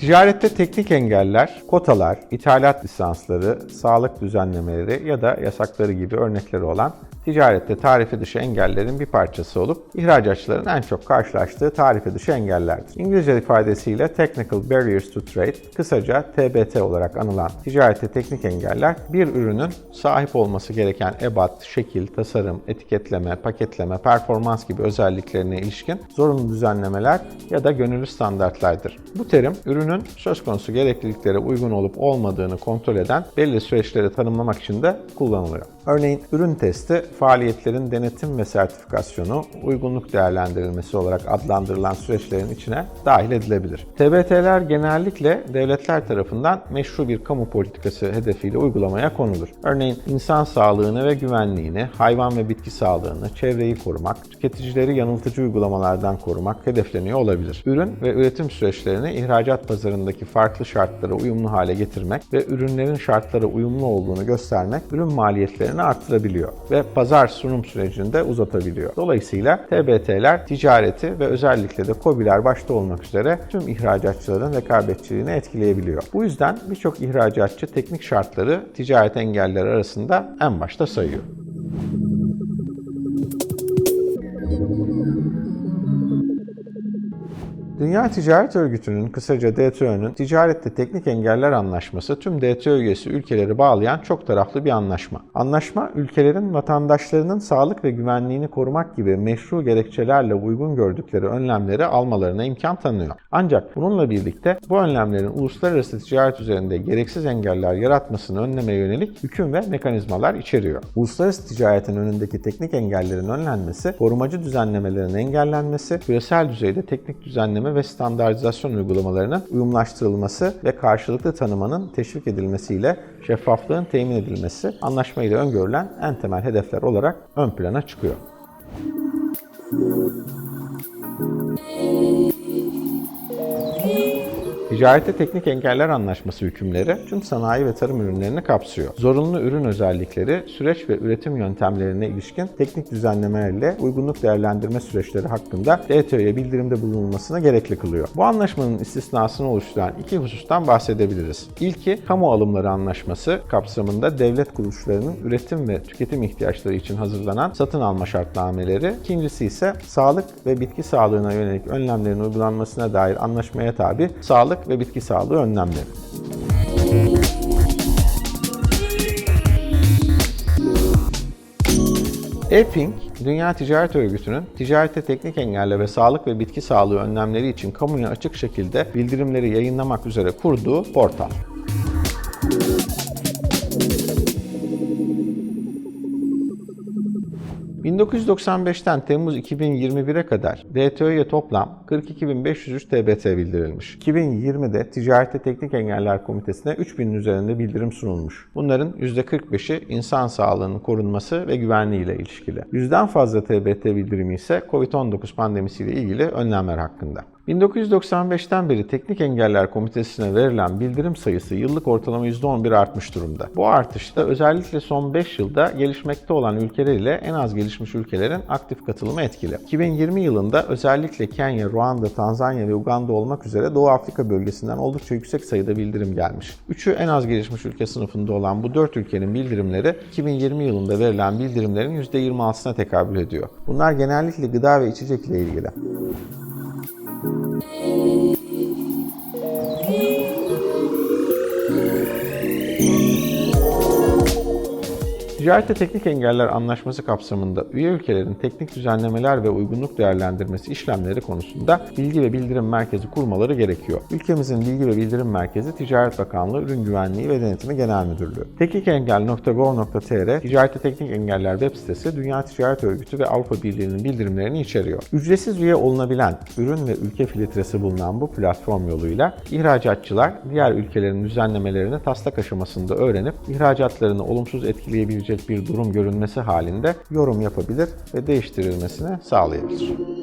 Ticarette teknik engeller, kotalar, ithalat lisansları, sağlık düzenlemeleri ya da yasakları gibi örnekleri olan ticarette tarife dışı engellerin bir parçası olup ihracatçıların en çok karşılaştığı tarife dışı engellerdir. İngilizce ifadesiyle Technical Barriers to Trade, kısaca TBT olarak anılan ticarette teknik engeller bir ürünün sahip olması gereken ebat, şekil, tasarım, etiketleme, paketleme, performans gibi özelliklerine ilişkin zorunlu düzenlemeler ya da gönüllü standartlardır. Bu terim ürünün söz konusu gerekliliklere uygun olup olmadığını kontrol eden belli süreçleri tanımlamak için de kullanılıyor. Örneğin ürün testi faaliyetlerin denetim ve sertifikasyonu, uygunluk değerlendirilmesi olarak adlandırılan süreçlerin içine dahil edilebilir. TBT'ler genellikle devletler tarafından meşru bir kamu politikası hedefiyle uygulamaya konulur. Örneğin insan sağlığını ve güvenliğini, hayvan ve bitki sağlığını, çevreyi korumak, tüketicileri yanıltıcı uygulamalardan korumak hedefleniyor olabilir. Ürün ve üretim süreçlerini ihracat pazarındaki farklı şartlara uyumlu hale getirmek ve ürünlerin şartlara uyumlu olduğunu göstermek ürün maliyetlerini arttırabiliyor ve pazar sunum sürecini de uzatabiliyor. Dolayısıyla TBT'ler ticareti ve özellikle de KOBİ'ler başta olmak üzere tüm ihracatçıların rekabetçiliğini etkileyebiliyor. Bu yüzden birçok ihracatçı teknik şartları ticaret engelleri arasında en başta sayıyor. Dünya Ticaret Örgütü'nün kısaca DTÖ'nün ticarette teknik engeller anlaşması tüm DTÖ üyesi ülkeleri bağlayan çok taraflı bir anlaşma. Anlaşma ülkelerin vatandaşlarının sağlık ve güvenliğini korumak gibi meşru gerekçelerle uygun gördükleri önlemleri almalarına imkan tanıyor. Ancak bununla birlikte bu önlemlerin uluslararası ticaret üzerinde gereksiz engeller yaratmasını önlemeye yönelik hüküm ve mekanizmalar içeriyor. Uluslararası ticaretin önündeki teknik engellerin önlenmesi, korumacı düzenlemelerin engellenmesi, küresel düzeyde teknik düzenleme ve standartizasyon uygulamalarının uyumlaştırılması ve karşılıklı tanımanın teşvik edilmesiyle şeffaflığın temin edilmesi anlaşmayla öngörülen en temel hedefler olarak ön plana çıkıyor. Ticarette Teknik Engeller Anlaşması hükümleri tüm sanayi ve tarım ürünlerini kapsıyor. Zorunlu ürün özellikleri, süreç ve üretim yöntemlerine ilişkin teknik düzenlemelerle uygunluk değerlendirme süreçleri hakkında DTÖ'ye bildirimde bulunulmasına gerekli kılıyor. Bu anlaşmanın istisnasını oluşturan iki husustan bahsedebiliriz. İlki, kamu alımları anlaşması kapsamında devlet kuruluşlarının üretim ve tüketim ihtiyaçları için hazırlanan satın alma şartnameleri. İkincisi ise sağlık ve bitki sağlığına yönelik önlemlerin uygulanmasına dair anlaşmaya tabi sağlık ve bitki sağlığı önlemleri. EPING, Dünya Ticaret Örgütü'nün ticarete teknik engelle ve sağlık ve bitki sağlığı önlemleri için kamuya açık şekilde bildirimleri yayınlamak üzere kurduğu portal. ...1995'ten Temmuz 2021'e kadar DTÖ'ye toplam 42.503 TBT bildirilmiş. 2020'de Ticarette Teknik Engeller Komitesi'ne 3000'in üzerinde bildirim sunulmuş. Bunların %45'i insan sağlığının korunması ve güvenliği ile ilişkili. Yüzden fazla TBT bildirimi ise COVID-19 pandemisiyle ilgili önlemler hakkında. 1995'ten beri Teknik Engeller Komitesi'ne verilen bildirim sayısı yıllık ortalama %11 artmış durumda. Bu artışta özellikle son 5 yılda gelişmekte olan ülkeler ile en az gelişmiş ülkelerin aktif katılımı etkili. 2020 yılında özellikle Kenya, Ruanda, Tanzanya ve Uganda olmak üzere Doğu Afrika bölgesinden oldukça yüksek sayıda bildirim gelmiş. Üçü en az gelişmiş ülke sınıfında olan bu 4 ülkenin bildirimleri 2020 yılında verilen bildirimlerin %26'sına tekabül ediyor. Bunlar genellikle gıda ve içecek ile ilgili. Ticarette Teknik Engeller Anlaşması kapsamında üye ülkelerin teknik düzenlemeler ve uygunluk değerlendirmesi işlemleri konusunda bilgi ve bildirim merkezi kurmaları gerekiyor. Ülkemizin bilgi ve bildirim merkezi Ticaret Bakanlığı Ürün Güvenliği ve Denetimi Genel Müdürlüğü. teknikengel.gov.tr Ticarette Teknik Engeller web sitesi Dünya Ticaret Örgütü ve Avrupa Birliği'nin bildirimlerini içeriyor. Ücretsiz üye olunabilen ürün ve ülke filtresi bulunan bu platform yoluyla ihracatçılar diğer ülkelerin düzenlemelerini taslak aşamasında öğrenip ihracatlarını olumsuz etkileyebilecek bir durum görünmesi halinde yorum yapabilir ve değiştirilmesini sağlayabilir.